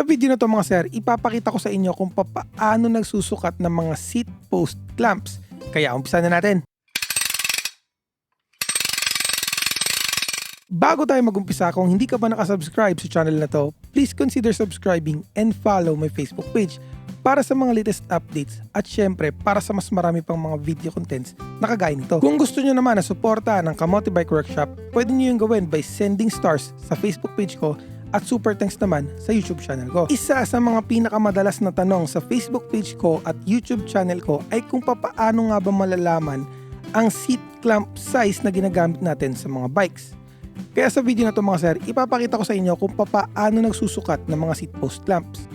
Sa video na to mga sir, ipapakita ko sa inyo kung paano nagsusukat ng mga seat post clamps. Kaya umpisa na natin. Bago tayo magumpisa, kung hindi ka pa nakasubscribe sa channel na to, please consider subscribing and follow my Facebook page para sa mga latest updates at syempre para sa mas marami pang mga video contents na kagaya nito. Kung gusto nyo naman na suporta ng Kamote Bike Workshop, pwede nyo yung gawin by sending stars sa Facebook page ko at super thanks naman sa YouTube channel ko. Isa sa mga pinakamadalas na tanong sa Facebook page ko at YouTube channel ko ay kung papaano nga ba malalaman ang seat clamp size na ginagamit natin sa mga bikes. Kaya sa video na to mga sir, ipapakita ko sa inyo kung papaano nagsusukat ng mga seat post clamps.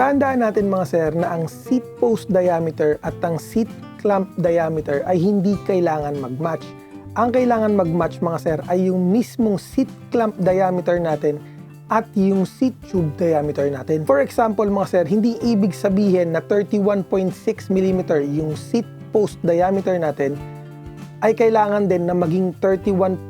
Tandaan natin mga sir na ang seat post diameter at ang seat clamp diameter ay hindi kailangan mag-match. Ang kailangan mag-match mga sir ay yung mismong seat clamp diameter natin at yung seat tube diameter natin. For example mga sir, hindi ibig sabihin na 31.6 mm yung seat post diameter natin ay kailangan din na maging 31.6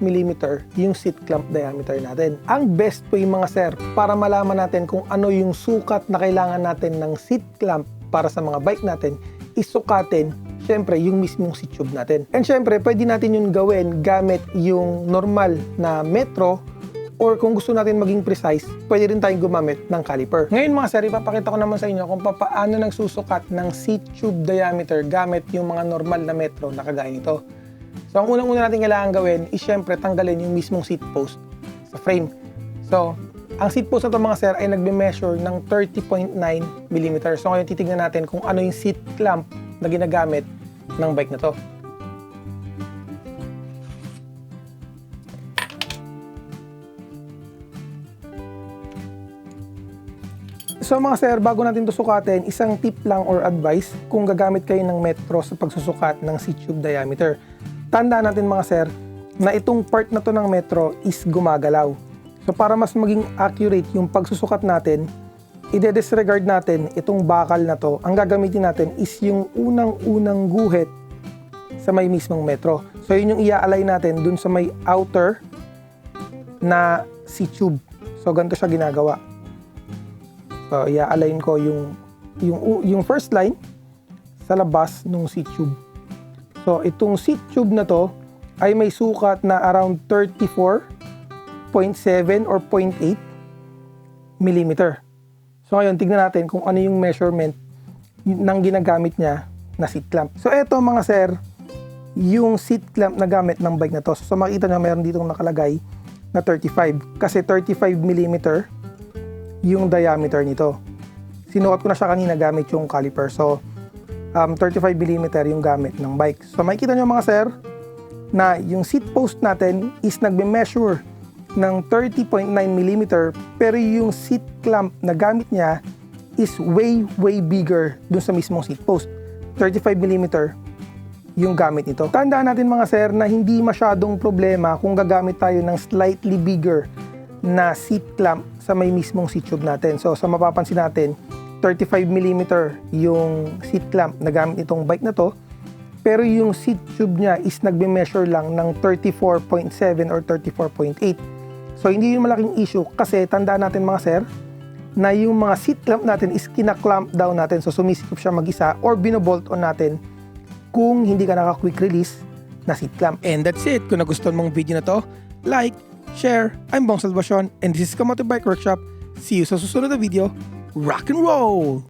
mm yung seat clamp diameter natin. Ang best yung mga sir para malaman natin kung ano yung sukat na kailangan natin ng seat clamp para sa mga bike natin, isukatin syempre yung mismong seat tube natin. And syempre, pwede natin yung gawin gamit yung normal na metro or kung gusto natin maging precise, pwede rin tayong gumamit ng caliper. Ngayon mga sir, ipapakita ko naman sa inyo kung paano nagsusukat ng seat tube diameter gamit yung mga normal na metro na kagaya nito. So ang unang-una natin kailangan gawin is syempre tanggalin yung mismong seat post sa frame. So, ang seat post na to mga sir ay nagbe-measure ng 30.9 mm. So ngayon titignan natin kung ano yung seat clamp na ginagamit ng bike na to. So mga sir, bago natin to sukatin, isang tip lang or advice kung gagamit kayo ng metro sa pagsusukat ng seat tube diameter. Tandaan natin mga sir, na itong part na to ng metro is gumagalaw. So para mas maging accurate yung pagsusukat natin, ide-disregard natin itong bakal na to. Ang gagamitin natin is yung unang-unang guhit sa may mismong metro. So yun yung i-align natin dun sa may outer na seat tube. So ganito siya ginagawa. So, i-align ko yung, yung, yung first line sa labas ng seat tube. So, itong seat tube na to ay may sukat na around 34.7 or 0.8 mm. So, ngayon, tignan natin kung ano yung measurement ng ginagamit niya na seat clamp. So, eto mga sir, yung seat clamp na gamit ng bike na to. So, makita nyo, meron dito nakalagay na 35. Kasi 35 mm yung diameter nito. Sinukat ko na siya kanina gamit yung caliper. So, um, 35mm yung gamit ng bike. So, makikita nyo mga sir, na yung seat post natin is nagbe-measure ng 30.9mm pero yung seat clamp na gamit niya is way, way bigger dun sa mismong seat post. 35mm yung gamit nito. Tandaan natin mga sir na hindi masyadong problema kung gagamit tayo ng slightly bigger na seat clamp sa may mismong seat tube natin. So sa mapapansin natin, 35mm yung seat clamp na gamit itong bike na to. Pero yung seat tube niya is nagbe-measure lang ng 34.7 or 34.8. So hindi yun malaking issue kasi tandaan natin mga sir na yung mga seat clamp natin is kinaklamp down natin. So sumisikip siya mag-isa or binobolt on natin kung hindi ka naka-quick release na seat clamp. And that's it. Kung nagustuhan mong video na to, like, share. I'm Bong Salvacion and this is Kamote Bike Workshop. See you sa susunod na video. Rock and roll!